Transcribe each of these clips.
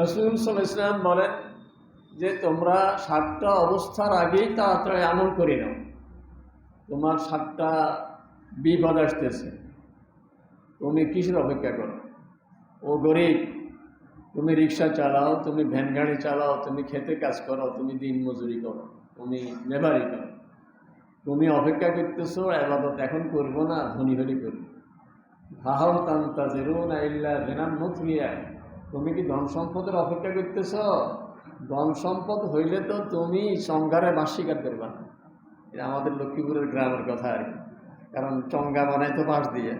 রসুল সাল ইসলাম বলেন যে তোমরা সাতটা অবস্থার আগেই তাড়াতাড়ি আমল করে নাও। তোমার সাতটা বিপদ আসতেছে। তুমি কিসের অপেক্ষা করো? ও গরিব, তুমি রিক্সা চালাও, তুমি ভ্যান গাড়ি চালাও, তুমি খেতে কাজ করো, তুমি দিন মজুরি করো, তুমি লেবারি করো। তুমি অপেক্ষা করতেছো, আবাদত এখন করব না, ধনী হলি করব। হাহাও তান্তা জেরো না ইল্লা জেনান মুথলিয়া তুমি কি ধন সম্পদের অপেক্ষা করতেছ? ধন সম্পদ হইলে তো তুমি সংঘারে বাস স্বীকার করবা এটা আমাদের লক্ষ্মীপুরের গ্রামের কথা আর কি। কারণ চঙ্গা বানায় তো বাঁশ দিয়ে।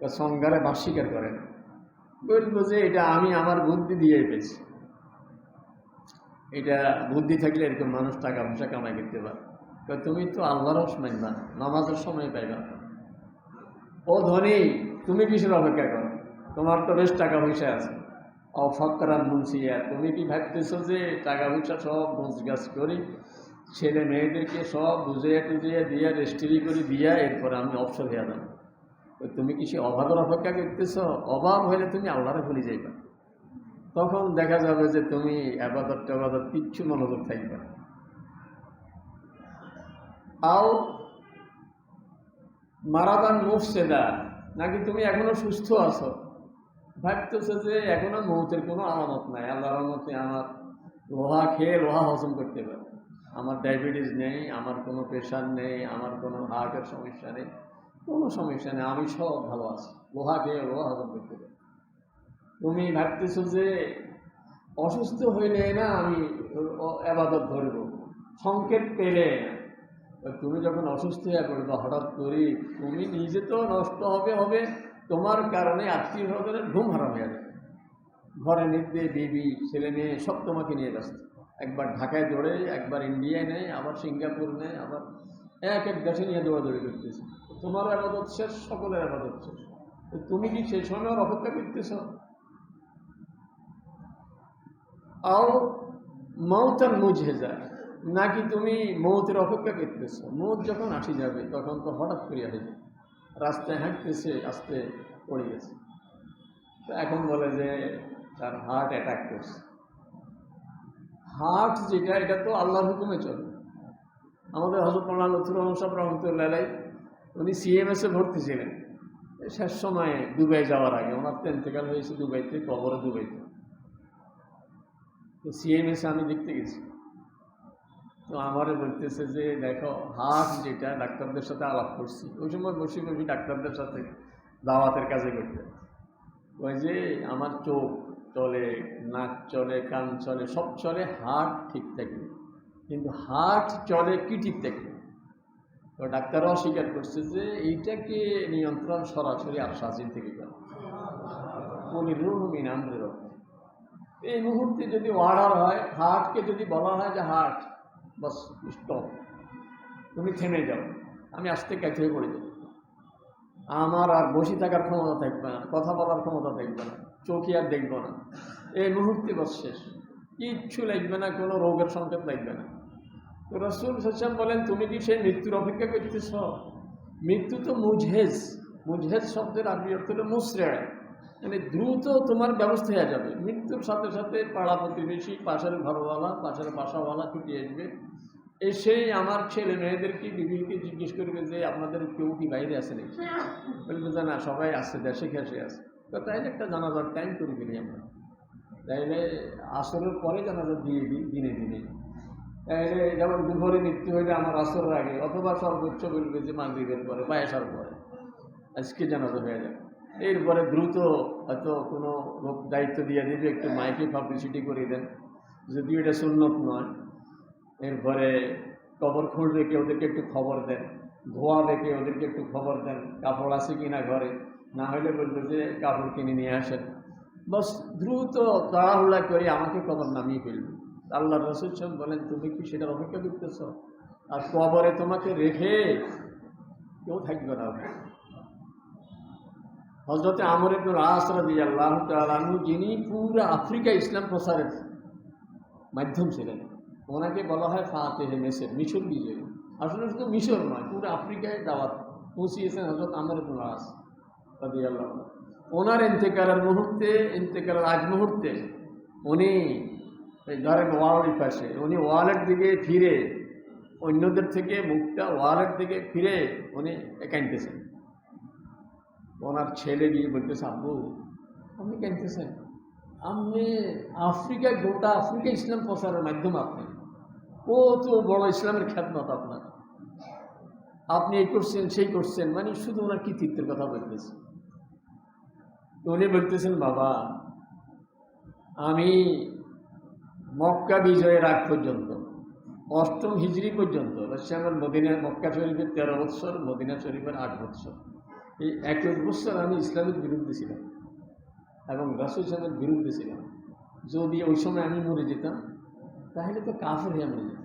তো সংগারে বাস স্বীকার করে না। বলব যে এটা আমি আমার বুদ্ধি দিয়ে পেয়েছি। এটা বুদ্ধি থাকলে এরকম মানুষ টাকা পয়সা কামাই করতে পারে। তুমি তো আল্লাহরও মানবা না নামাজের সময় পাইবা। ও ধনী, তুমি কিসের অপেক্ষা করো? তোমার তো বেশ টাকা পয়সা আছে। অফকরান মুন্সিয়া তুমি কি ভাবতেছো যে টাকা পয়সা সব গাছ করি? ছেলে মেয়েদেরকে সব বুঝিয়ে টুজিয়ে দিয়ে রেস্ট্রি করে দিয়া এরপরে আমি অবসর হয়ে যাব। তুমি কি সে অভাবের অপেক্ষা করতেছ? অভাব হলে তুমি আল্লাহরে ভুলে যাইবা। তখন দেখা যাবে যে তুমি আবাদত টাবাদত কিচ্ছু মনোযোগ থাকবে। আও মারাদান মুফসেদা, নাকি তুমি এখনও সুস্থ আছো? ভাবতেছো যে এখনও মৌতের কোনো আলামত নাই, আল্লাহর রহমতে আমার লোহা খেয়ে লোহা হজম করতে পারে। আমার ডায়াবেটিস নেই, আমার কোনো প্রেশার নেই, আমার কোনো হার্টের সমস্যা নেই, কোনো সমস্যা নেই, আমি সব ভালো আছি, লোহা খেয়ে লোহা হজম করতে পারি। তুমি ভাবতেছো যে অসুস্থ হইলে না আমি আবাদত ধরব, সংকেত পেলে তুমি যখন অসুস্থ হয়ে পড়বে, হঠাৎ করে, তুমি নিজে তো নষ্ট হবে হবে তোমার কারণে আত্মীয় স্বজনের ঘুম হারাম হয়ে যাবে ঘরে নিতে বিবি, ছেলে মেয়ে সব তোমাকে নিয়ে ব্যস্ত। একবার ঢাকায় দৌড়ে, একবার ইন্ডিয়ায় নেয় আবার সিঙ্গাপুর নেয় আবার এক এক দেশে নিয়ে দৌড়াদৌড়ি করতেছে। তোমার আবাদত শেষ, সকলের আবাদত শেষ। তুমি কি সেই সময় অপেক্ষা করতেছ? আও মৌতার মুঝে যায় নাকি তুমি মৌতের অপেক্ষা করতেছ? মৌত যখন আসি যাবে, তখন তো হঠাৎ করে আসে যাবে রাস্তায় হাঁটতেছে, আস্তে পড়ে গেছে। তো এখন বলে যে তার হার্ট অ্যাটাক করছে। হার্ট যেটা, এটা তো আল্লাহর হুকুমে চলে। আমাদের হজরত মোল্লা লুথুর রহমান সাহেব রহমতুল্লাহ উনি সিএমএসে ভর্তি ছিলেন। শেষ সময়ে দুবাই যাওয়ার আগে, ওনার তো ইন্তেকাল হয়েছে দুবাইতে, কবরে দুবাইতে। তো সিএমএসে আমি দেখতে গেছি। তো আমারে বলতেছে যে, দেখো, হাত যেটা ডাক্তারদের সাথে আলাপ করছি, ওই সময় বসে বসে ডাক্তারদের সাথে দাওয়াতের কাজে করতে। ওই যে আমার চোখ চলে, নাক চলে, কান চলে, সব চলে হার্ট ঠিক থাকে কিন্তু হার্ট চলে কি ঠিক থাকে তো ডাক্তাররাও অস্বীকার করছে যে, এইটাকে নিয়ন্ত্রণ সরাসরি আশ্বাসিন থেকে করে। এই মুহূর্তে যদি অর্ডার হয় হার্টকে যদি বলা হয় যে হার্ট বাস স্টপ তুমি থেমে যাও। আমি আস্তে কাছে হয়ে পড়ে যাব। আমার আর বসে থাকার ক্ষমতা থাকবে না, কথা বলার ক্ষমতা থাকবে না, চোখে আর দেখব না। এই মুহূর্তে বাস শেষ। কিচ্ছু লাগবে না, কোনো রোগের সংকেত লাগবে না। তো রসুল হাসান বলেন, তুমি কি সেই মৃত্যুর অপেক্ষা করতেছ? মৃত্যু তো মুজহেজ। মুজহেজ শব্দের আরবি অর্থ হলো মানে দ্রুত তোমার ব্যবস্থা হয়ে যাবে। মৃত্যুর সাথে সাথে পাড়া প্রতিবেশী, পাশের ঘরওয়ালা, পাশের বাসাওয়ালা ছুটি আসবে। এসেই আমার ছেলে মেয়েদেরকে বিবিকে জিজ্ঞেস করবে যে, আপনাদের কেউ কি বাইরে আছে নাকি? বলবে যে, না সবাই আসছে দেশে খেসে আছে। তো তাইলে একটা জানাজার টাইম করে ফেলি আমরা। তাইলে আসরের পরে জানাজা দিয়ে দিই, দিনে দিনে। তাইলে যেমন দুপুরে মৃত্যু হইলে আমার আসরের আগে, অথবা সর্বোচ্চ বলবে যে, মাগরীবের পরে বা পরে। আজকে জানাজা হয়ে যাবে। এরপরে দ্রুত হয়তো কোনো লোক দায়িত্ব দিয়ে দিবে, একটু মাইকে পাবলিসিটি করে দেন। যদিও এটা সুন্নত নয়, এরপরে কবর খুঁড়বে কে ওদেরকে একটু খবর দেন। ধোয়া দেখে ওদেরকে একটু খবর দেন, কাপড় আছে কিনা ঘরে। না হলে বলবে যে, কাপড় কিনে নিয়ে আসেন। বাস দ্রুত তাড়াহুড়া করে আমাকে কবর নামিয়ে ফেলবে। আল্লাহ রসুল সাহেব বলেন, তুমি কি সেটার অপেক্ষা করতেছ? আর কবরে তোমাকে রেখে কেউ থাকবে না। হজরতে আমর ইবনুল আসরা দিয়ে আল্লাহ তালু যিনি পুরো আফ্রিকা ইসলাম প্রসারের মাধ্যম ছিলেন, ওনাকে বলা হয় ফাতেহে মেসের, মিশর বিজয়ী। আসলে শুধু মিশর নয়, পুরো আফ্রিকায় দাওয়াত পৌঁছিয়েছেন হজরত আমর ইবনুল আস রাদি আল্লাহ ওনার ইন্তেকালের মুহূর্তে, ইন্তেকালের আগ মুহূর্তে উনি ধরেন ওয়ালের পাশে উনি ওয়ালের দিকে ফিরে অন্যদের থেকে মুখটা ওয়ালের দিকে ফিরে উনি কাঁদতেছেন ওনার ছেলে গিয়ে বলতেছে আব্বু আপনি কাঁদতেছেন আপনি আফ্রিকা গোটা আফ্রিকা ইসলাম প্রচারের মাধ্যম আপনি। কত বড় ইসলামের খ্যাতমত আপনার। আপনি এই করছেন, সেই করছেন মানে শুধু ওনার কৃতিত্বের কথা বলতেছে। উনি বলতেছেন, বাবা, আমি মক্কা বিজয়ের আগ পর্যন্ত, অষ্টম হিজড়ি পর্যন্ত আমার মদিনা, মক্কা শরীফের তেরো বৎসর, মদিনা শরীফের আট বৎসর এই একুশ বছর আমি ইসলামের বিরুদ্ধে ছিলাম এবং রাসুল সাহেবের বিরুদ্ধে ছিলাম। যদি ওই সময় আমি মরে যেতাম, তাহলে তো কাফের হয়ে মরে যেতাম।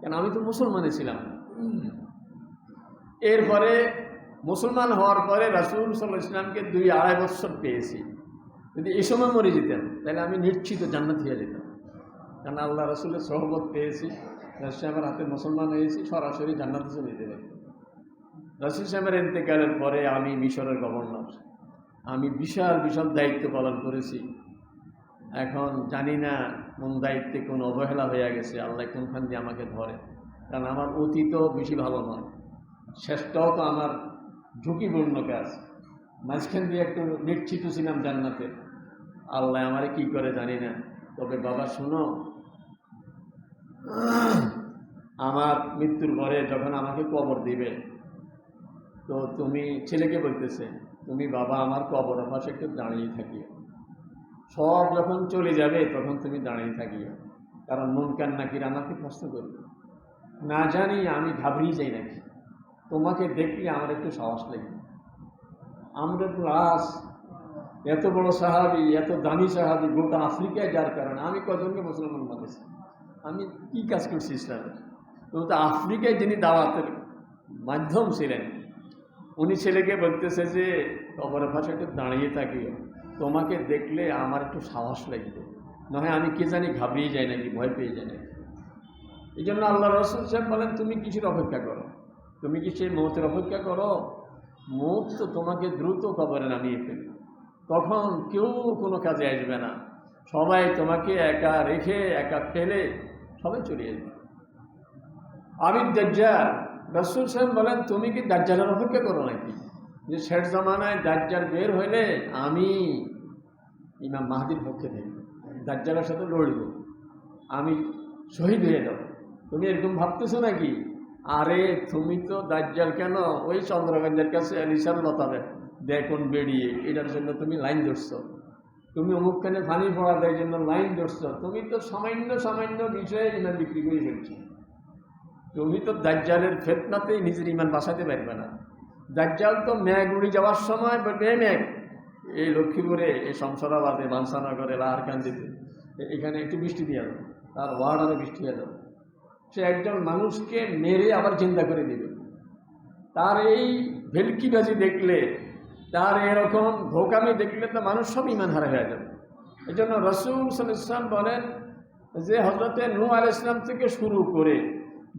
কেন? আমি তো মুসলমানে ছিলাম। এরপরে মুসলমান হওয়ার পরে রাসুল সাল্লাহ ইসলামকে দুই আড়াই বৎসর পেয়েছি। যদি এই সময় মরে যেতেন তাহলে আমি নিশ্চিত জান্নাত হয়ে যেতাম। কারণ আল্লাহ রসুলের সহবত পেয়েছি। রাসুল আমার হাতে মুসলমান হয়েছি, সরাসরি জান্নাতে চলে যেতে পারি। রাসুল সাহেবের ইন্তেকালের পরে আমি মিশরের গভর্নর। আমি বিশাল বিশাল দায়িত্ব পালন করেছি। এখন জানি না কোন দায়িত্বে কোন অবহেলা হয়ে গেছে, আল্লাহ কোনখান দিয়ে আমাকে ধরে। কারণ আমার অতীতও বেশি ভালো নয়। শেষটাও তো আমার ঝুঁকিপূর্ণ কাজ। মাঝখান দিয়ে একটু নিশ্চিত ছিলাম জান্নাতে। আল্লাহ আমারে কি করে জানি না। তবে বাবা, শুনো। আমার মৃত্যুর পরে যখন আমাকে কবর দিবে তো তুমি ছেলেকে বলতেছে, তুমি বাবা আমার কবর পাশে একটু দাঁড়িয়ে থাকিও। সব যখন চলে যাবে, তখন তুমি দাঁড়িয়ে থাকিও। কারণ মন কান্নাকির আমাকে প্রশ্ন করবে না জানি, আমি ঘাবড়িয়ে যাই নাকি। তোমাকে দেখলে আমার একটু সাহস আমরা তো আস এত বড় সাহাবি, এত দামি সাহাবি গোটা আফ্রিকায় যার কারণে আমি কজনকে মুসলমান বানিয়েছি আমি কি কাজ করছি ইসলামের? তো আফ্রিকায় যিনি দাওয়াতের মাধ্যম ছিলেন উনি ছেলেকে বলতেছে যে কবরের পাশে একটু দাঁড়িয়ে থাকিও তোমাকে দেখলে আমার একটু সাহস লাগবে। নয় আমি কে জানি ঘাবড়িয়ে যাই নাকি, ভয় পেয়ে যাই নাকি? এই জন্য আল্লাহ রসুল সাহেব বলেন, তুমি কিছুর অপেক্ষা করো। তুমি কি সেই মৌতের অপেক্ষা করো? মৌত তো তোমাকে দ্রুত কবরে নামিয়ে ফেলবে। তখন কেউ কোনো কাজে আসবে না। সবাই তোমাকে একা রেখে, একা ফেলে সবাই চলে আসবে। আমি দাজ্জাল রসুল সাহেব বলেন, তুমি কি দাজ্জালের অপেক্ষা করো নাকি? যে শেষ জমানায় দাজ্জাল বের হইলে আমি ইমাম মাহাদির পক্ষে থাকি দাজ্জালের সাথে লড়ব। আমি শহীদ হয়ে যাব। তুমি এরকম ভাবতেছো নাকি? আরে, তুমি তো দাজ্জাল কেন? ওই চন্দ্রগঞ্জের কাছে আলিশার লতাবে দেখুন বেরিয়ে, এটার জন্য তুমি লাইন ধরছো। তুমি অমুকখানে পানি পড়া দেয় জন্য লাইন ধরছো। তুমি তো সামান্য সামান্য বিষয়ে ইমান বিক্রি করে ফেলছো। তুমি তো দাজ্জালের ফেতনাতেই নিজের ইমান বাঁচাতে পারবে না। দাজ্জাল তো ম্যাগ উড়ি যাওয়ার সময় বলবে "এ ম্যাগ এই লক্ষ্মীপুরে এই সংসারাবাদে বাঞ্ছানগরে লাহারকান্দিতে, এখানে একটু বৃষ্টি দিয়ে যাবে তার ওয়ার্ড আরও বৃষ্টি হয়ে যাবে সে একজন মানুষকে মেরে আবার চিন্তা করে দিবে। তার এই ভেলকিবাজি দেখলে, তার এরকম ধোকামি দেখলে তো মানুষ সব ইমান হারা হয়ে যাবে। এই জন্য রসুল সাল ইসলাম বলেন যে হজরতে নূ আল ইসলাম থেকে শুরু করে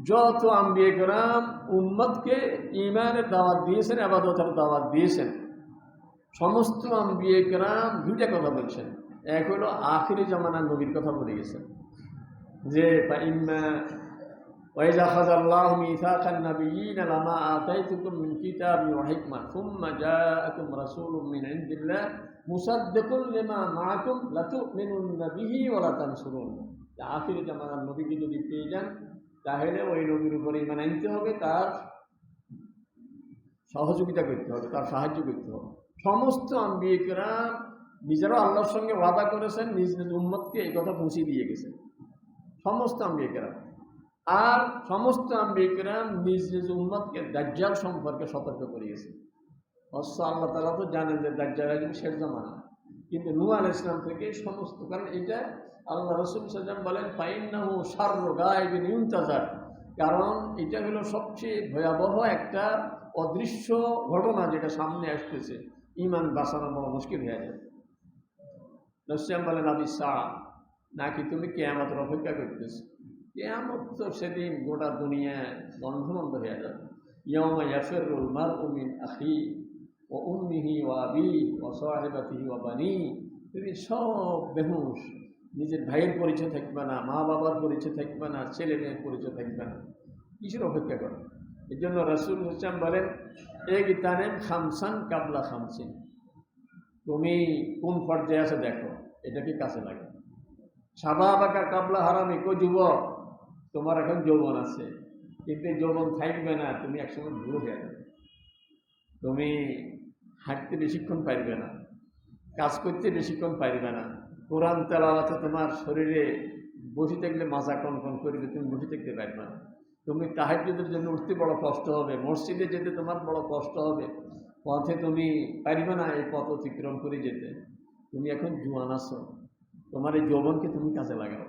যত আম্বিয়ে গ্রাম উম্মতকে ইমানের দাওয়াত দিয়েছেন আবাদতের দাওয়াত দিয়েছেন সমস্ত আম্বিয়ে গ্রাম দুইটা কথা বলছেন এক হলো আখিরি জামানার নবীর কথা বলে গেছেন যে বা ইম্মা وإذا أخذ الله ميثاق النبيين لما آتيتكم من كتاب وحكمة ثم جاءكم رسول من عند الله مصدق لما معكم لتؤمنن به ولا تنصرون আখির জামানার নবীকে যদি পেয়ে যান তাহলে ওই নবীর উপরে ইমান আনতে হবে, তার সহযোগিতা করতে হবে, তার সাহায্য করতে হবে। সমস্ত আম্বিকরা নিজেরাও আল্লাহর সঙ্গে ওয়াদা করেছেন, নিজ নিজ উম্মতকে এই কথা পৌঁছে দিয়ে গেছেন। সমস্ত আম্বিকরা আর সমস্ত আম্বিকরা নিজ নিজ উম্মতকে দাজ্জাল সম্পর্কে সতর্ক করিয়েছে অবশ্য আল্লাহ তালা তো জানেন যে দাজ্জাল একজন শেষ জামানা। কিন্তু নূ আল ইসলাম থেকে সমস্ত, কারণ এটা আল্লাহ রসুল সাল্লাম বলেন পাইন ফাইন্নাহু সার্র গায়েবিন ইউন্তাজার। কারণ এটা হলো সবচেয়ে ভয়াবহ একটা অদৃশ্য ঘটনা যেটা সামনে আসতেছে। ইমান বাঁচানো বড় মুশকিল হয়ে যাবে রসিয়াম বলেন, আবি শাহ নাকি তুমি কেয়ামতের অপেক্ষা করতেছো? কেয়ামত তো সেদিন গোটা দুনিয়া বন্ধ বন্ধ হয়ে যাবে। ইয়মা ইয়াফিরুল মারউ মিন আখি। ও উম্মিহি ও আবি ও সাহিবাতিহি ও বানি তুমি সব বেহুশ। নিজের ভাইয়ের পরিচয় থাকবে না, মা বাবার পরিচয় থাকবে না, ছেলে মেয়ের পরিচয় থাকবে না। কিসের অপেক্ষা করো? এই জন্য রসুল হোসেন বলেন, এ গীতানেন খামসান কাবলা খামসিন। তুমি কোন পর্যায়ে আছে দেখো এটাকে কাছে লাগে? সাবা বাঁকা কাবলা হারামি কো যুবক? তোমার এখন যৌবন আছে। কিন্তু যৌবন থাকবে না, তুমি একসময় বুড়ো হয়ে যাবে। তুমি হাঁটতে বেশিক্ষণ পারবে না, কাজ করতে বেশিক্ষণ পারবে না। কোরআন তেলাওয়াতে তোমার শরীরে বসে থাকলে মাজা কন কন করবে, তুমি বসে থাকতে পারবে না। তুমি তাহাজ্জুদের জন্য উঠতে বড় কষ্ট হবে, মসজিদে যেতে তোমার বড় কষ্ট হবে, পথে তুমি পারবে না এই পথ অতিক্রম করে যেতে। তুমি এখন জুয়ান আছো, তোমার এই যৌবনকে তুমি কাজে লাগাও,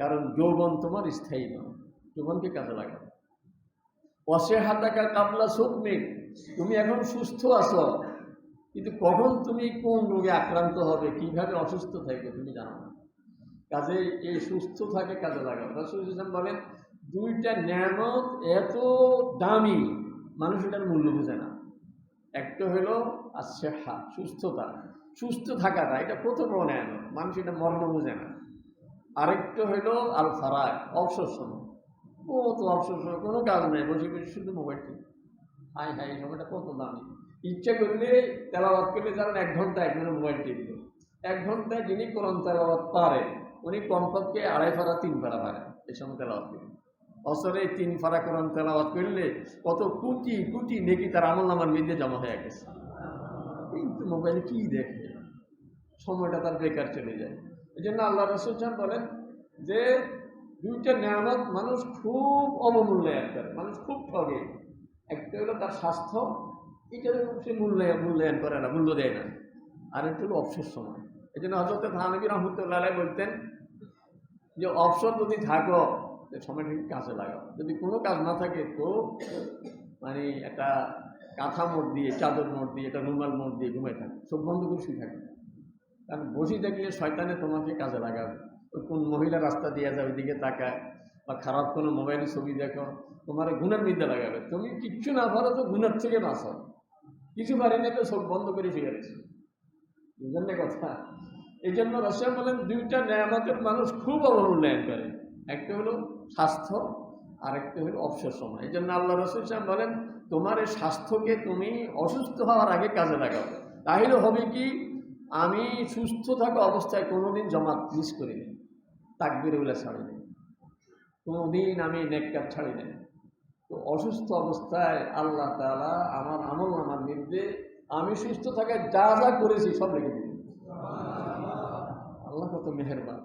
কারণ যৌবন তোমার স্থায়ী নয়, যৌবনকে কাজে লাগাও। অসে হাতাকা কাবলা সুকমিক তুমি এখন সুস্থ আছো কিন্তু কখন তুমি কোন রোগে আক্রান্ত হবে, কীভাবে অসুস্থ থাকবে তুমি জানো না। কাজে এই সুস্থ থাকে কাজে লাগাও। রসুল বলেন, দুইটা নিয়ামত এত দামি, মানুষ এটার মূল্য বোঝে না। একটা হলো আর শেখা সুস্থতা। সুস্থ থাকাটা, এটা প্রথম বড় মানুষ এটা মর্ম বোঝে না। আরেকটা হলো আল ফারাক অবসর সময় ও তো অবসর সময় কোনো কাজ নেই, বসে বসে শুধু মোবাইল হাই হাই এই সময়টা কত দামি। ইচ্ছা করলে তেলাবাদ করলে ধরেন এক ঘণ্টা এক ঘণ্টা মোবাইল টিপবে এক ঘন্টায় যিনি কোরআন তেলাবাদ পারে উনি কমপক্ষে আড়াই ফাড়া তিন ফাড়া পারে এই সময় তেলাবাদ করবে বছরে তিন ফাড়া কোরআন তেলাবাদ করলে কত কোটি কোটি নেকি তার আমল নামার মধ্যে জমা হয়ে গেছে। কিন্তু মোবাইলে কি দেখে? সময়টা তার বেকার চলে যায়। এই জন্য আল্লাহ রসুল সাহেব বলেন যে, দুইটা নিয়ামত মানুষ খুব অবমূল্যায়ন করে, মানুষ খুব ঠগে। একটা হলো তার স্বাস্থ্য এটা সে মূল্যায়ন মূল্যায়ন করে না, মূল্য দেয় না। আর একটা হলো অবসর সময়। এই জন্য হজরত থানবী রহমতুল্লাহ বলতেন যে অবসর যদি থাকো সময়টাকে কাজে লাগাও। যদি কোনো কাজ না থাকে, তো মানে একটা কাঁথা মোড় দিয়ে, চাদর মোড় দিয়ে, একটা রুমাল মোড় দিয়ে ঘুমাই থাকে। চোখ বন্ধ করে শুয়ে থাকে। কারণ বসে থাকলে শয়তানে তোমাকে কাজে লাগাবে। ওই কোন মহিলা রাস্তা দিয়ে যাবে ওইদিকে তাকায়, বা খারাপ কোনো মোবাইলে ছবি দেখো, তোমার গুণের বিদ্যা লাগাবে। তুমি কিচ্ছু না পারো, তো গুণের থেকে বাঁচো কিছু পারি না তো চোখ বন্ধ করে শুয়ে গেছে বুঝলেন না কথা। এই জন্য রসিয়া বলেন দুইটা নিয়ামতের মানুষ খুব অবমূল্যায়ন করে। একটা হলো স্বাস্থ্য আর একটা হলো অবসর সময়। এই জন্য আল্লাহ রসুল সাহেব বলেন, তোমার এই স্বাস্থ্যকে তুমি অসুস্থ হওয়ার আগে কাজে লাগাও। তাহলে হবে কি, আমি সুস্থ থাকা অবস্থায় কোনোদিন জমাত মিস করিনি তাকবির বলে ছাড়িনি। কোনোদিন আমি নেককার ছাড়ি নাই তো অসুস্থ অবস্থায় আল্লাহ তালা আমার আমল আমার নির্দে আমি সুস্থ থাকায় যা যা করেছি সব লিখে দিই আল্লাহ কত মেহেরবান।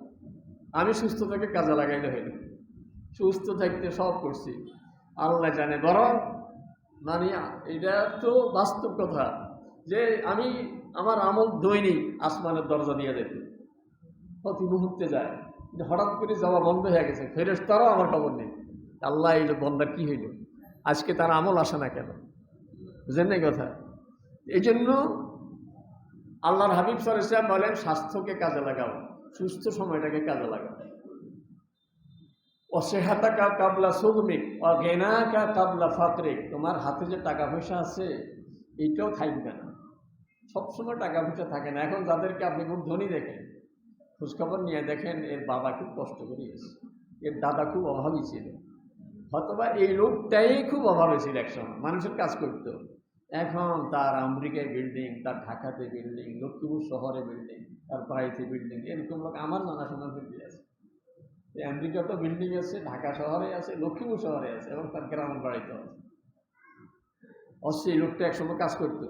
আমি সুস্থ থেকে কাজে লাগাইলে হইল। সুস্থ থাকতে সব করছি। আল্লাহ জানে, বরং মানে এটা তো বাস্তব কথা যে আমি আমার আমল দৈনিক আসমানের দরজা দিয়ে যেত প্রতি মুহূর্তে যায়। হঠাৎ করে যাওয়া বন্ধ হয়ে গেছে। ফেরেস তারাও আমার খবর নেই। আল্লাহ এই বন্দার কী হইল? আজকে তার আমল আসে না কেন? বুঝলেন না কথা? এই জন্য আল্লাহর হাবিব সর ইসলাম বলেন, স্বাস্থ্যকে কাজে লাগাও, সুস্থ সময়টাকে কাজে লাগাও। অসেহাতা কা কাবলা সুগমিক অগেনা কা কাবলা ফাতরিক। তোমার হাতে যে টাকা পয়সা আছে, এইটাও থাকবে না। সবসময় টাকা পয়সা থাকে না। এখন যাদেরকে আপনি খুব ধনী দেখেন, খোঁজখবর নিয়ে দেখেন, এর বাবা খুব কষ্ট করে গেছে। এর দাদা খুব অভাবী ছিল। হয়তোবা এই লোকটাই খুব অভাবে ছিল একসময় মানুষের কাজ করতো। এখন তার আমেরিকায় বিল্ডিং তার ঢাকাতে বিল্ডিং লক্ষ্মীপুর শহরে বিল্ডিং তার বাড়িতে বিল্ডিং এরকম লোক আমার নানা শোনা ফিরতে আছে। এই আমেরিকাতে বিল্ডিং আছে, ঢাকা শহরে আছে, লক্ষ্মীপুর শহরে আছে এবং তার গ্রামের বাড়িতে আছে। এই লোকটা একসময় কাজ করতো।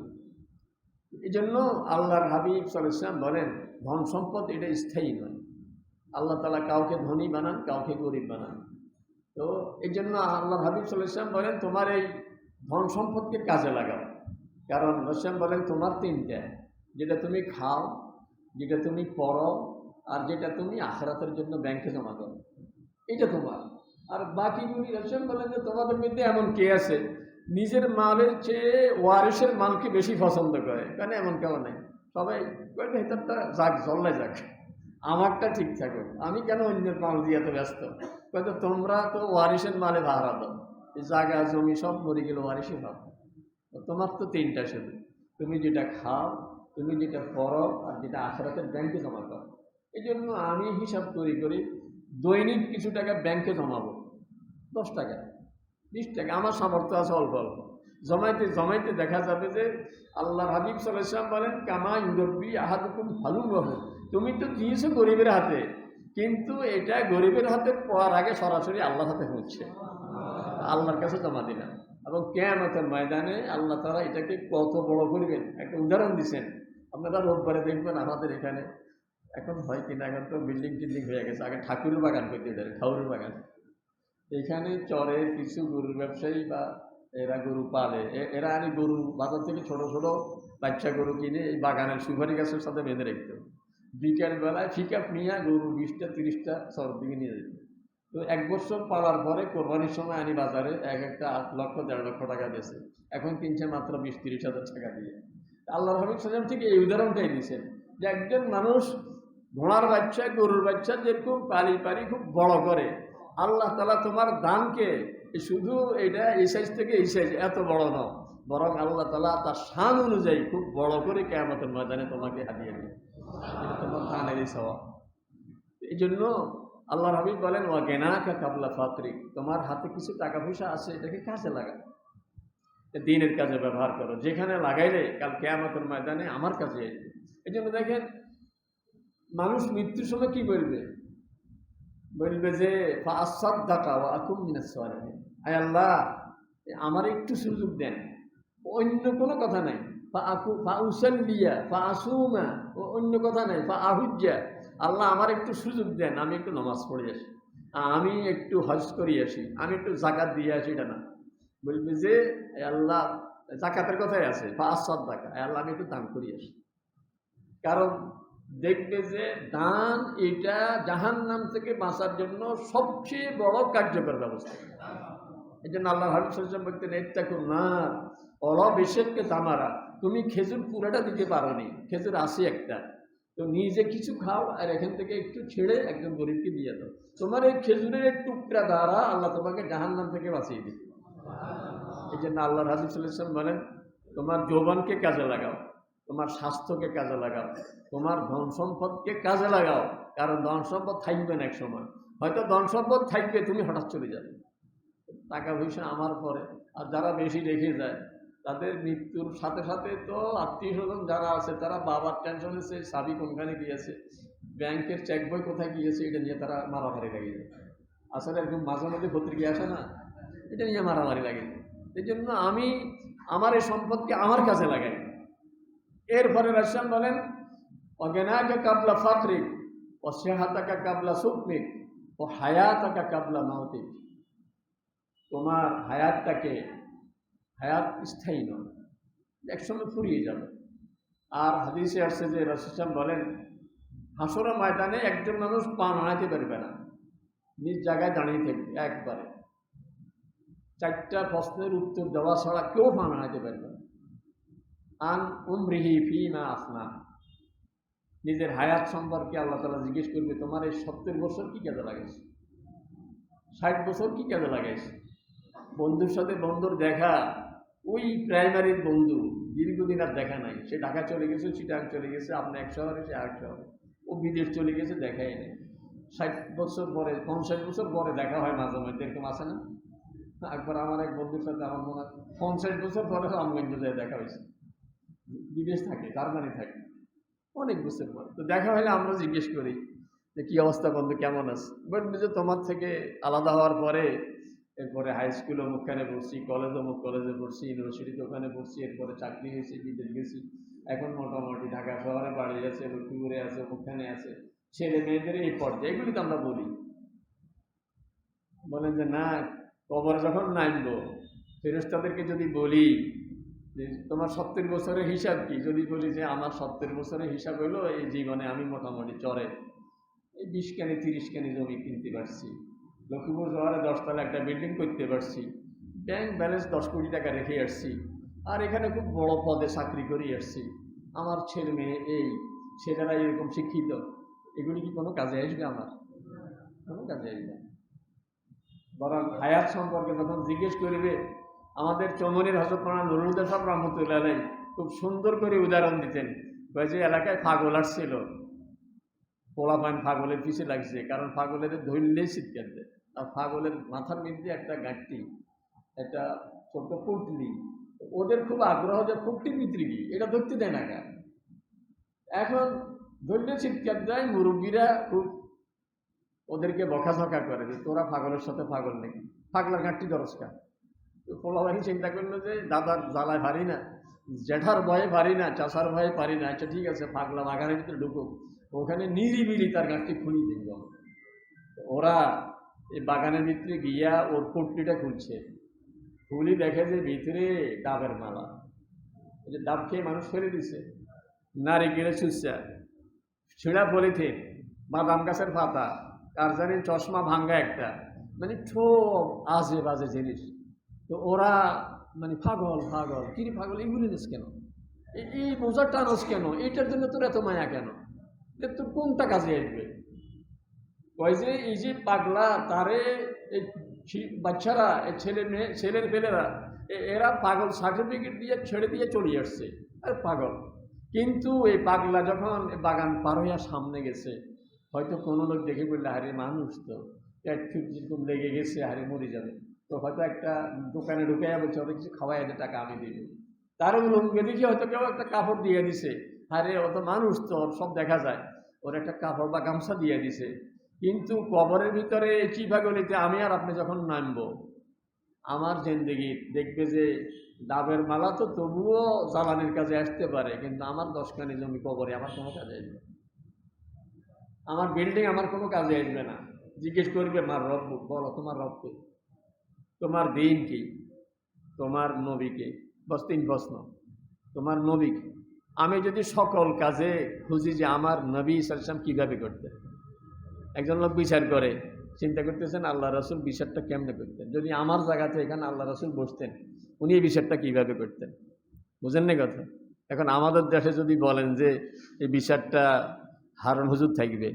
এই জন্য আল্লাহর হাবিব সালাম বলেন, ধন সম্পদ এটা স্থায়ী নয়। আল্লাহ তালা কাউকে ধনী বানান, কাউকে গরিব বানান। তো এই জন্য আল্লাহ হাবিব সাল্লাম বলেন, তোমার এই ধন সম্পদকে কাজে লাগাও। কারণ রসাম বলেন, তোমার তিনটা, যেটা তুমি খাও, যেটা তুমি পড়ো, আর যেটা তুমি আখরাতের জন্য ব্যাংকে জমা করো। এটা তোমার। আর বাকিগুলি রসাম বলেন যে, তোমাদের মধ্যে এমন কে আছে, নিজের মালের চেয়ে ওয়ারিসের মালকে বেশি পছন্দ করে? কেন এমন কেউ নেই। সবাই ভেতরটা যাক, জল্লাই যাক। আমারটা ঠিক থাকো। আমি কেন অন্যের মাল দিয়ে এত ব্যস্ত? হয়তো তোমরা তো ওয়ারিসের মালে ভাড়া দাও। জায়গা, জমি সব মরে গেলে ওয়ারিসে ভাব তোমার তো তিনটা শুধু তুমি যেটা খাও, তুমি যেটা করো আর যেটা আখেরাতের ব্যাংকে জমা করো। এই জন্য আমি হিসাব তৈরি করি, দৈনিক কিছু টাকা ব্যাংকে জমাবো। দশ টাকা, বিশ টাকা। আমার সামর্থ্য আছে অল্প অল্প। জমাইতে জমাইতে দেখা যাবে যে আল্লাহ হাবিব সাল্লাম বলেন, কামা ইউরব্বি আহাদুকুম বহু তুমি তো দিয়েছ গরিবের হাতে, কিন্তু এটা গরিবের হাতে পাওয়ার আগে সরাসরি আল্লাহর হাতে হচ্ছে। আল্লাহর কাছে জমা দিলাম। এবং কেয়ামতের ময়দানে আল্লাহ তারা এটাকে কত বড় করবেন? একটা উদাহরণ দিচ্ছেন আপনারা রোববারে দেখবেন আমাদের এখানে। এখন হয় কিনা এখন তো বিল্ডিং টিল্ডিং হয়ে গেছে। আগে ঠাকুরের বাগান করতে এটা ঠাকুরের বাগান। এখানে চরের কিছু গরুর ব্যবসায়ী বা এরা গরু পালে। এরা আনি গরু বাজার থেকে ছোট ছোট বাচ্চা গরু কিনে এই বাগানের সুপারি গাছের সাথে বেঁধে রাখতো বিকেল বেলায় ফিকাপ নিয়ে গরু বিশটা, তিরিশটা শহর দিকে নিয়ে যেত তো এক বছর পালার পরে কোরবানির সময় আনি বাজারে এক একটা আট লক্ষ, দেড় লক্ষ টাকা দিয়েছে। এখন কিনছে মাত্র বিশ, তিরিশ হাজার টাকা দিয়ে। আল্লাহ হাবিব সালাম ঠিক এই উদাহরণটাই দিয়েছেন যে একজন মানুষ ঘোড়ার বাচ্চা, গরুর বাচ্চা যেরকম পালি পালি খুব বড় করে, আল্লাহ তালা তোমার দানকে শুধু এটা এই সাইজ থেকে এই সাইজ এত বড় নয়, বরং আল্লাহ তালা তার শান অনুযায়ী খুব বড় করে কেয়ামতের ময়দানে তোমাকে হারিয়ে দিবে দানেরই স্বভাব এই জন্য আল্লাহ হাবিব বলেন ও গেনাকা কাবলা ফাতরি। তোমার হাতে কিছু টাকা পয়সা আছে, এটাকে কাজে লাগা দিনের কাজে ব্যবহার করো। যেখানে লাগাইলে কাল কেয়ামতের ময়দানে আমার কাছে আসবে। এই জন্য দেখেন, মানুষ মৃত্যুর সময় কি বলবে? বলবে যে আসাদ ডাকা আকুম আয় আল্লাহ, আমার একটু সুযোগ দেন। অন্য কোনো কথা নাই। ফা ও অন্য কথা নাই ফা আহুজ্জা আল্লাহ আমার একটু সুযোগ দেন, আমি একটু নামাজ পড়ে আসি। আমি একটু হজ করি আসি, আমি একটু জাকাত দিয়ে আসি, এটা না। বলবে যে আল্লাহ, জাকাতের কথাই আছে, ফা আসাদ ডাকা আল্লাহ আমি একটু দান করি আসি। কারণ দেখবে যে, দান এটা জাহান নাম থেকে বাঁচার জন্য সবচেয়ে বড় কার্যকর ব্যবস্থা। এই জন্য আল্লাহ হাবিব বলতেন এত্তাকুন না অলবেশেরকে তামারা তুমি খেজুর পুরাটা দিতে পারো নি খেজুর আসি একটা। তো নিজে কিছু খাও আর এখান থেকে একটু ছেড়ে একজন গরিবকে দিয়ে দাও। তোমার এই খেজুরের টুকরা দ্বারা আল্লাহ তোমাকে জাহান নাম থেকে বাঁচিয়ে দিবে। এই জন্য আল্লাহ হাবিব সাল্লাম বলেন, তোমার যৌবনকে কাজে লাগাও, তোমার স্বাস্থ্যকে কাজে লাগাও, তোমার ধন সম্পদকে কাজে লাগাও, কারণ ধন সম্পদ থাকবে না এক সময় হয়তো ধন সম্পদ থাকবে, তুমি হঠাৎ চলে যাবে। টাকা পয়সা আমার পরে, আর যারা বেশি রেখে যায় তাদের মৃত্যুর সাথে সাথে তো আত্মীয় স্বজন যারা আছে, তারা বাবার টেনশন হচ্ছে সাবি কোনখানে গিয়েছে? ব্যাংকের চেক বই কোথায় গিয়েছে? এটা নিয়ে তারা মারামারি লাগে যায় আসলে এরকম মাঝে মাঝে পত্রিকা আসে না? এটা নিয়ে মারামারি লাগে। এই জন্য আমি আমার এই সম্পদকে আমার কাছে লাগাই। এরপরে রাশিয়ান বলেন অজ্ঞানাকে কাবলা ফাতরিক, ও সেহাতাকা কাবলা সুকমিক ও হায়াতাকা কাবলা মাহতিক তোমার হায়াতটাকে হায়াত স্থায়ী নয়। একসঙ্গে ফুরিয়ে যাবে। আর হাদিসে আসছে যে রসিসাম বলেন হাসরা ময়দানে একজন মানুষ পা নাড়াতে পারবে না। নিজ জায়গায় দাঁড়িয়ে থাকবে একবারে। চারটা প্রশ্নের উত্তর দেওয়া ছাড়া কেউ পা নাড়াতে পারবে না। আন উমরিহি ফি মা আসনা। নিজের হায়াত সম্পর্কে আল্লাহ তালা জিজ্ঞেস করবে, তোমার এই সত্তর বছর কি কাজে লাগাইছে? ষাট বছর কি কাজে লাগাইছে? বন্ধুর সাথে বন্ধুর দেখা ওই প্রাইমারির বন্ধু দীর্ঘদিন আর দেখা নাই। সে ঢাকা চলে গেছে, চিটাং চলে গেছে, আপনি এক শহরে, সে আরেক শহরে। ও বিদেশ চলে গেছে, দেখাই নেই। ষাট বছর পরে, পঞ্চাশ বছর পরে দেখা হয় মাঝে মাঝে এরকম আসে না? একবার আমার এক বন্ধুর সাথে আমার মনে হয়, পঞ্চাশ বছর পরে রামগঞ্জ যায়, দেখা হয়েছে। বিদেশ থাকে, জার্মানি থাকে, অনেক বছর পর। তো দেখা হলে আমরা জিজ্ঞেস করি যে, কী অবস্থা বন্ধু, কেমন আছে? বলবে যে, তোমার থেকে আলাদা হওয়ার পরে এরপরে হাই স্কুল অমুকখানে পড়ছি কলেজ অমুক কলেজে পড়ছি ইউনিভার্সিটিতে ওখানে পড়ছি, এরপরে চাকরি হয়েছে, বিদেশ গেছি। এখন মোটামুটি ঢাকা শহরে বাড়ি আছে লক্ষ্মীপুরে আছে ওখানে আছে। ছেলে মেয়েদের এই পর্যায়ে, এগুলি তো আমরা বলি। বলেন যে, না, কবরে যখন নামবো ফেরস্তাদেরকে যদি বলি যে, তোমার সত্তর বছরের হিসাব কি? যদি বলি যে, আমার সত্তর বছরের হিসাব হলো এই জীবনে আমি মোটামুটি চরে। এই বিশ কানি তিরিশ কানি জমি কিনতে পারছি। লক্ষ্মীপুর শহরে দশতলা একটা বিল্ডিং করতে পারছি। ব্যাংক ব্যালেন্স দশ কোটি টাকা রেখে আসছি। আর এখানে খুব বড় পদে চাকরি করে আসছি। আমার ছেলে মেয়ে এই, ছেলেরা এরকম শিক্ষিত। এগুলি কি কোনো কাজে আসবে আমার? কোনো কাজে আসবে বরং হায়াত সম্পর্কে যখন জিজ্ঞেস করবে, আমাদের চমনের হজরত মানা নুরুদ্দার সাহেব রহমতুল্লাহ খুব সুন্দর করে উদাহরণ দিতেন। যে এলাকায় ফাগল আসছিল। পোলাপান ফাগলের পিছে লাগছে, কারণ ফাগলের ধরলেই শীতকাল দেয়। আর ফাগলের মাথার মধ্যে একটা গাঁটটি, একটা ছোট্ট পুটলি, ওদের খুব আগ্রহ যে ফুটটির ভিতরে এটা ধরতে দেয় না কেন? এখন ধরলে চিৎকার দেয়, মুরব্বীরা খুব ওদেরকে বকাঝকা করে যে তোরা পাগলের সাথে পাগল নাকি? পাগলার ঘাটটি দরস্কার পোলাবাহিনী চিন্তা করল যে দাদার জ্বালায় পারি না, জেঠার ভয়ে পারি না, চাষার ভয়ে পারি না আচ্ছা ঠিক আছে, পাগলা বাগানের ভিতরে ঢুকুক। ওখানে নিরিবিলি তার গাছটি খুলি দিল ওরা এই বাগানের ভিতরে গিয়া ওর পুটলিটা খুলছে খুলি দেখে যে ভিতরে ডাবের মালা। যে ডাব খেয়ে মানুষ ফেলে দিছে। নারিকেলের সুসা ছিঁড়া পলিথিন, বাদাম গাছের পাতা কার জানি চশমা ভাঙ্গা একটা। মানে সব আজে বাজে জিনিস। তো ওরা মানে পাগল পাগল। কিরি পাগল, এগুলি নিস কেন? এই বোঝার টানস কেন? এটার জন্য তোর এত মায়া কেন? যে তোর কোনটা কাজে আসবে? কয় যে, এই যে পাগলা, তারে এই বাচ্চারা, এই ছেলে মেয়ে, ছেলের পেলেরা এ- এরা পাগল সার্টিফিকেট দিয়ে ছেড়ে দিয়ে চলে আসছে। আর পাগল। কিন্তু এই পাগলা যখন বাগান পার হইয়া সামনে গেছে, হয়তো কোনো লোক দেখে বললে হারে মানুষ তো ফিট যেরকম লেগে গেছে হারে মরে যাবে। তো হয়তো একটা দোকানে ঢুকাইয়া বলছে ওদের কিছু খাওয়াই টাকা আমি দিব। তারও লোককে দেখি হয়তো কেউ একটা কাপড় দিয়ে দিছে। আরে, ও তো মানুষ তো সব দেখা যায়। ওর একটা কাপড় বা গামছা দিয়ে দিছে। কিন্তু কবরের ভিতরে চিভাগলিতে আমি আর আপনি যখন নামবো, আমার জেন্দেগি দেখবে যে ডাবের মালা তো তবুও জ্বালানির কাজে আসতে পারে, কিন্তু আমার দশখানি জমি কবরে আমার কোনো কাজে আসবে আমার বিল্ডিং আমার কোনো কাজে আসবে না। জিজ্ঞেস করবে, মার রব বলো, তোমার রবকে তোমার দিন কি? তোমার নবীকে বস, তিন প্রশ্ন। তোমার নবী নবীকে আমি যদি সকল কাজে খুঁজি যে আমার নবী সালাম কীভাবে করতেন? একজন লোক বিচার করে, চিন্তা করতেছেন আল্লাহ রসুল বিচারটা কেমনে করতেন? যদি আমার জায়গাতে এখানে আল্লাহ রসুল বসতেন, উনি এই বিচারটা কীভাবে করতেন? বুঝেন না কথা? এখন আমাদের দেশে যদি বলেন যে এই বিচারটা হারুন হুজুর থাকবে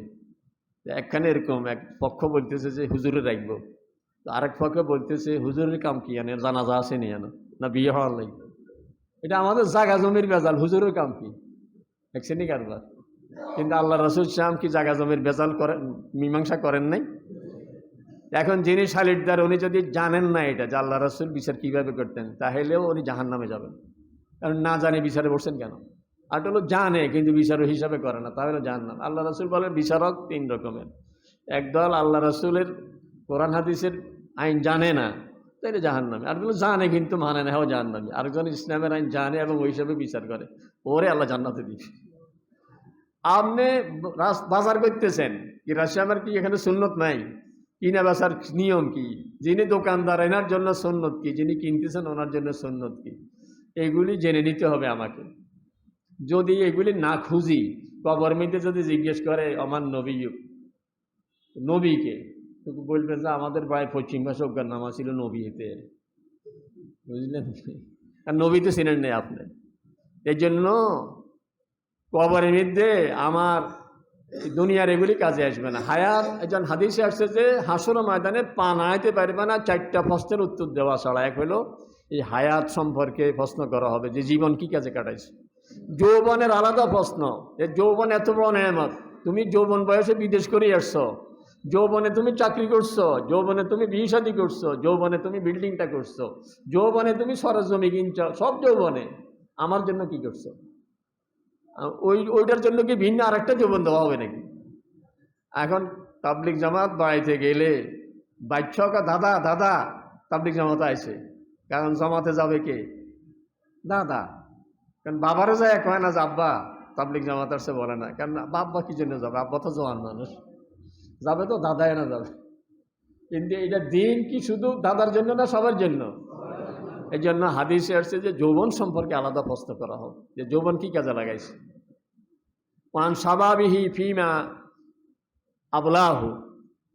একখানে এরকম এক পক্ষ বলতেছে যে হুজুরে রাখব। আরেক পক্ষ বলতেছে, হুজুরের কাম কি জানে জানাজা আছে নি জানো? না বিয়ে হওয়ার লাগবে? এটা আমাদের জাগা জমির বেজাল, হুজুরের কাম কি? দেখছেনি কারবার? কিন্তু আল্লাহ রসুল শ্যাম কি জাগা জমির বেজাল করেন মীমাংসা করেন নাই? এখন যিনি শালিরদার উনি যদি জানেন না এটা, যে আল্লাহ রসুল বিচার কীভাবে করতেন, তাহলেও উনি জাহান নামে যাবেন। কারণ না জানে বিচারে বসছেন কেন? আর হলো জানে, কিন্তু বিচারক হিসাবে করে না, তাহলে জান না আল্লাহ রসুল বলেন বিচারক তিন রকমের। একদল আল্লাহ রসুলের কোরআন, হাদিসের আইন জানে না তাইলে জাহান নামে আরগুলো জানে কিন্তু মানে না হ্যাঁ জাহান নামে আরেকজন ইসলামের আইন জানে এবং ওই হিসাবে বিচার করে। ওরে আল্লাহ জান্নাতে দিবে। আপনি বাজার করতেছেন। কি রাশিয়ামের কি এখানে সুন্নত নাই? কিনা বেচার নিয়ম কি? যিনি দোকানদার, এনার জন্য সুন্নত কি? যিনি কিনতেছেন, ওনার জন্য সুন্নত কি? এগুলি জেনে নিতে হবে আমাকে। যদি এগুলি না খুঁজি, কবর যদি জিজ্ঞেস করে আমার নবী নবীকে। তো বলবেন যে আমাদের প্রায় পশ্চিম অজ্ঞান নামা ছিল নবীতে। বুঝলেন? আর নবী তো চিনেন নেই আপনি। এই জন্য কবরের মধ্যে আমার দুনিয়ার এগুলি কাজে আসবে না। হায়াত, একজন হাদিসে আসছে যে হাসর ময়দানে পা নাড়াইতে পারবে না, চারটা প্রশ্নের উত্তর দেওয়া ছাড়া। এক হলো, এই হায়াত সম্পর্কে প্রশ্ন করা হবে যে জীবন কি কাজে কাটাইছে। যৌবনের আলাদা প্রশ্ন, যে যৌবন এত বড় নেয়ামত, তুমি যৌবন বয়সে বিদেশ করে আসছো। যৌবনে তুমি চাকরি করছ, যৌবনে তুমি বিয়ে শাদি করছ, যৌবনে তুমি বিল্ডিংটা করছ, যৌবনে তুমি সরজমি কিনছ সব যৌবনে। আমার জন্য কি করছ? ওই, ওইটার জন্য কি ভিন্ন আরেকটা যৌবন দেওয়া হবে নাকি? এখন তাবলিক জামাত বাড়িতে গেলে বাচ্চা দাদা দাদা তাবলিক জামাত আছে কারণ জামাতে যাবে কে? দাদা। কারণ বাবারও যায় কয় না যে, আব্বা তাবলিক জামাত আসছে, বলে না। কারণ বাব্বা কি জন্য যাবে? আব্বা তো জওয়ান মানুষ। যাবে তো? দাদাই না যাবে। কিন্তু এটা দিন কি শুধু দাদার জন্য না সবার জন্য? এই জন্য হাদিসে আসছে যে যৌবন সম্পর্কে আলাদা প্রশ্ন করা হোক। যে যৌবন কি কাজে লাগাইছে? ওয়ান সাবাবিহি ফিমা আবলাহু,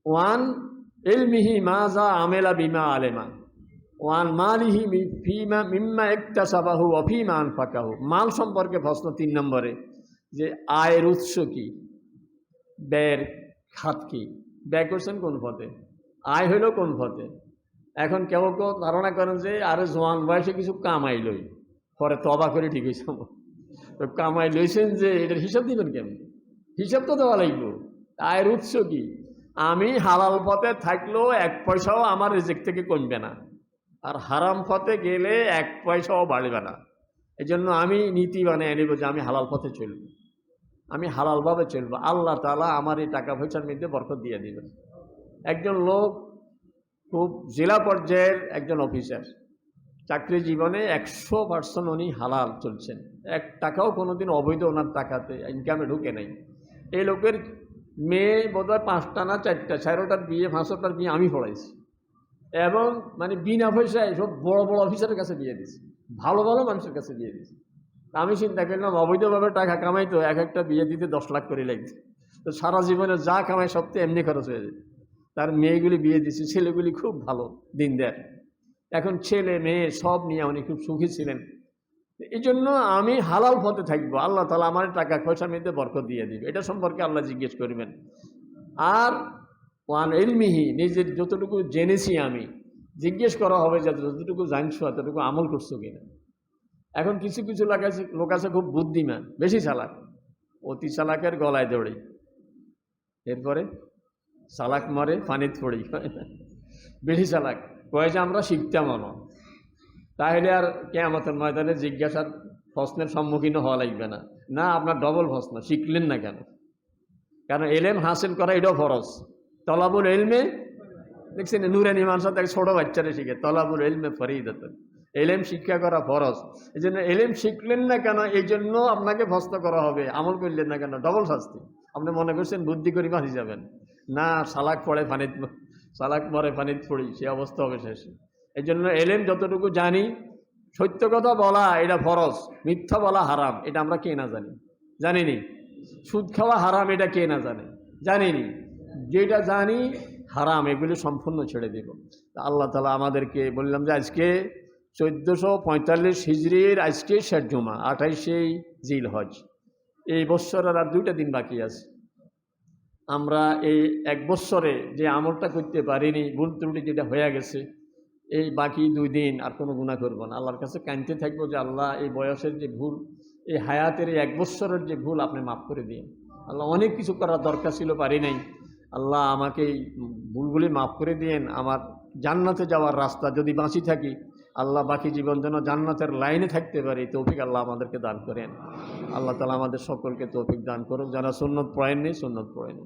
ওয়ান ইলমিহি মাজা আমেলা বিমা আলেমা, ওয়ান মালিহি ফিমা মিম্মা একটাসাবাহু অফিমা আনফাকাহু। মাল সম্পর্কে প্রশ্ন তিন নম্বরে, যে আয়ের উৎস কি? ব্যয়ের খাত কি? ব্যয় করছেন কোন পথে? আয় হইল কোন পথে? এখন কেউ কেউ ধারণা করেন যে, আরে জোয়ান বয়সে কিছু কামাই লই। পরে তবা করে ঠিক হয়েছে তো কামাই লইছেন যে, এটার হিসাব দিবেন কেমন? হিসাব তো দেওয়া লাগবে। আয়ের উৎস কি? আমি হালাল পথে থাকলেও এক পয়সাও আমার রিজেক্ট থেকে কমবে না। আর হারাম পথে গেলে এক পয়সাও বাড়বে না। এই জন্য আমি নীতি বানিয়ে নেব যে, আমি হালাল পথে চলব। আমি হালালভাবে চলবো। আল্লাহ তালা আমার এই টাকা পয়সার মধ্যে বরকত দিয়ে দিবেন। একজন লোক খুব জেলা পর্যায়ের একজন অফিসার। চাকরি জীবনে একশো পার্সেন্ট উনি হালাল চলছেন। এক টাকাও কোনোদিন অবৈধ ওনার টাকাতে ইনকামে ঢুকে নেই। এই লোকের মেয়ে বোধহয় পাঁচটা না চারটা, চারোটার বিয়ে, পাঁচটার বিয়ে আমি পড়াইছি। এবং মানে বিনা পয়সায় সব বড় বড় অফিসারের কাছে দিয়ে দিছি ভালো ভালো মানুষের কাছে দিয়ে দিছি আমি চিন্তা করলাম অবৈধভাবে টাকা কামাই তো, এক একটা বিয়ে দিতে দশ লাখ করে লাগছে তো সারা জীবনে যা কামাই সব তো এমনি খরচ হয়ে যায় তার মেয়েগুলি বিয়ে দিচ্ছে ছেলেগুলি খুব ভালো দিন দেয় এখন ছেলে, মেয়ে সব নিয়ে উনি খুব সুখী ছিলেন। এই জন্য আমি হালাল পথে থাকব। আল্লাহ তালা আমার টাকা পয়সার মধ্যে বরকত দিয়ে দিবে। এটা সম্পর্কে আল্লাহ জিজ্ঞেস করবেন। আর ওয়ান এলমিহি নিজের যতটুকু জেনেছি আমি, জিজ্ঞেস করা হবে যে যতটুকু জানছো ততটুকু আমল করছ কিনা। এখন কিছু কিছু লোক আছে লোক আছে খুব বুদ্ধিমান, বেশি চালাক। অতি চালাকের গলায় দৌড়ে। এরপরে চালাক মারে, পানিত পড়ি। বেশি চালাক। কয়ে যে আমরা শিখতাম না তাহলে আর কে কেয়ামতের ময়দানে জিজ্ঞাসার প্রশ্নের সম্মুখীন হওয়া লাগবে না। না, আপনার ডবল প্রশ্ন, শিখলেন না কেন? কারণ এলেম হাসিল করা এটাও ফরজ। তলাবুল এলমে দেখছেন, নুরানি মানুষ তাকে ছোটো বাচ্চারা শিখে, তলাবুল এলমে ফরিদত এলেম শিক্ষা করা ফরজ। এই জন্য এলেম শিখলেন না কেন, এই জন্য আপনাকে ভস্ত করা হবে, আমল করলেন না কেন? ডবল শাস্তি। আপনি মনে করছেন বুদ্ধি করি মারি যাবেন। না, সালাক পড়ে ফানিত, সালাক পরে ফানিত পড়ি, সে অবস্থা হবে শেষ। এই জন্য এলেম যতটুকু জানি, সত্য কথা বলা, এটা ফরজ। মিথ্যা বলা হারাম, এটা আমরা কে না জানি? জানিনি? সুদ খাওয়া হারাম, এটা কে না জানে? জানিনি? যেটা জানি, হারাম, এগুলি সম্পূর্ণ ছেড়ে দেব। আল্লাহ তালা আমাদেরকে বললাম যে, আজকে চোদ্দোশো পঁয়তাল্লিশ হিজড়ির আজকে শেষ জমা আঠাইশেই জিল হজ। এই বৎসরের আর দুইটা দিন বাকি আছে। আমরা এই এক বৎসরে যে আমলটা করতে পারিনি, ভুল ত্রুটি যেটা হয়ে গেছে, এই বাকি দুই দিন আর কোনো গুণা করব না। আল্লাহর কাছে কানতে থাকব যে আল্লাহ এই বয়সের যে ভুল, এই হায়াতের এই এক বৎসরের যে ভুল আপনি মাফ করে দিন। আল্লাহ অনেক কিছু করার দরকার ছিল, পারি নাই। আল্লাহ আমাকে এই ভুলগুলি মাফ করে দিয়েন। আমার জান্নাতে যাওয়ার রাস্তা যদি বাঁচি থাকি আল্লাহ বাকি জীবন যেন জান্নাতের লাইনে থাকতে পারে, এই তৌফিক আল্লাহ আমাদেরকে দান করেন। আল্লাহ তালা আমাদের সকলকে তৌফিক দান করুক, যারা সুন্নত পড়েননি, সুন্নত পড়েনি